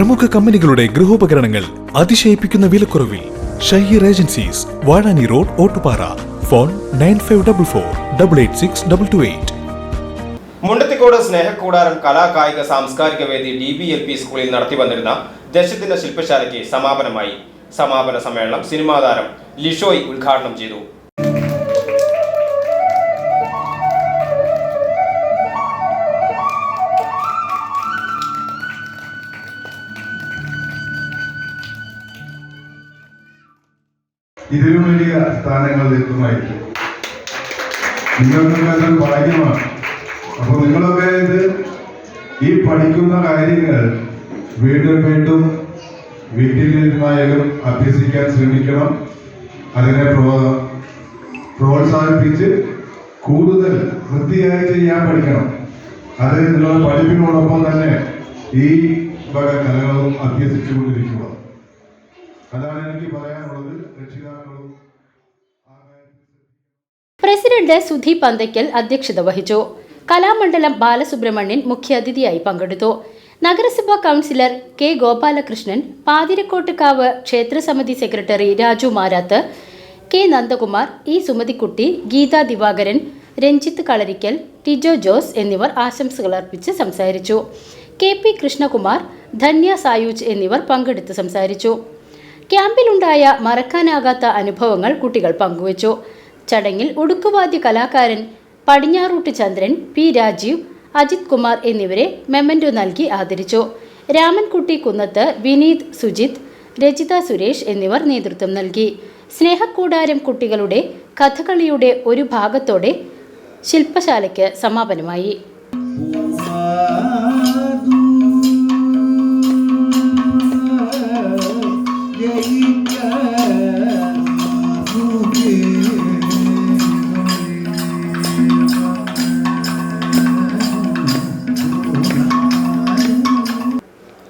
പ്രമുഖ കമ്പനികളുടെ ഗൃഹോപകരണങ്ങൾ അതിശയിപ്പിക്കുന്ന വിലക്കുറവിൽ Shaheer agencies Vazhani road Ottupara. Phone nine five double four double eight six double two eight. Mundathikode സ്നേഹക്കൂടാരം കലാകായിക സാംസ്കാരിക വേദി ഡി ബി എൽ പി സ്കൂളിൽ നടത്തി വന്നിരുന്ന ദശദിന ശില്പശാലയ്ക്ക് സമാപനമായി സമാപന സമ്മേളനം സിനിമാതാരം ലിഷോയ് ഉദ്ഘാടനം ചെയ്തു. ഇതിലും വലിയ സ്ഥാനങ്ങളിലെത്തുമായിരിക്കും നിങ്ങൾക്കൊക്കെ അതൊരു ഭാഗ്യമാണ്. അപ്പൊ നിങ്ങളൊക്കെ ഇത് ഈ പഠിക്കുന്ന കാര്യങ്ങൾ വീണ്ടും വീണ്ടും വീട്ടിലിരുന്നായാലും അഭ്യസിക്കാൻ ശ്രമിക്കണം. അതിനെ പ്രോ പ്രോത്സാഹിപ്പിച്ച് കൂടുതൽ വൃത്തിയായി ചെയ്യാൻ പഠിക്കണം. അത് നിങ്ങളുടെ പഠിപ്പിനോടൊപ്പം തന്നെ ഈ വക കലകളും അഭ്യസിച്ചുകൊണ്ടിരിക്കുക. അതാണ് എനിക്ക് പറയാനുള്ളത്. രക്ഷിതാക്കളും പ്രസിഡന്റ് സുധി പന്തയ്ക്കൽ അധ്യക്ഷത വഹിച്ചു. കലാമണ്ഡലം ബാലസുബ്രഹ്മണ്യൻ മുഖ്യാതിഥിയായി പങ്കെടുത്തു. നഗരസഭാ councillor K Gopalakrishnan Pathirakottukavu ക്ഷേത്രസമിതി secretary Raju Marath K Nandakumar E Sumathikutty Geetha Divakaran Ranjith Kalarikkal Tijo Jose എന്നിവർ ആശംസകൾ അർപ്പിച്ച് സംസാരിച്ചു. കെ പി കൃഷ്ണകുമാർ ധന്യ സായൂജ് എന്നിവർ പങ്കെടുത്ത് സംസാരിച്ചു. ക്യാമ്പിലുണ്ടായ മറക്കാനാകാത്ത അനുഭവങ്ങൾ കുട്ടികൾ പങ്കുവച്ചു. ചടങ്ങിൽ ഉടുക്കുവാദ്യ കലാകാരൻ പടിഞ്ഞാറൂട്ട് ചന്ദ്രൻ പി രാജീവ് അജിത് കുമാർ എന്നിവരെ മെമ്മന്റോ നൽകി ആദരിച്ചു. രാമൻകുട്ടി കുന്നത്ത് വിനീത് സുജിത് രജിത സുരേഷ് എന്നിവർ നേതൃത്വം നൽകി. സ്നേഹക്കൂടാരം കുട്ടികളുടെ കഥകളിയുടെ ഒരു ഭാഗത്തോടെ ശില്പശാലയ്ക്ക് സമാപനമായി.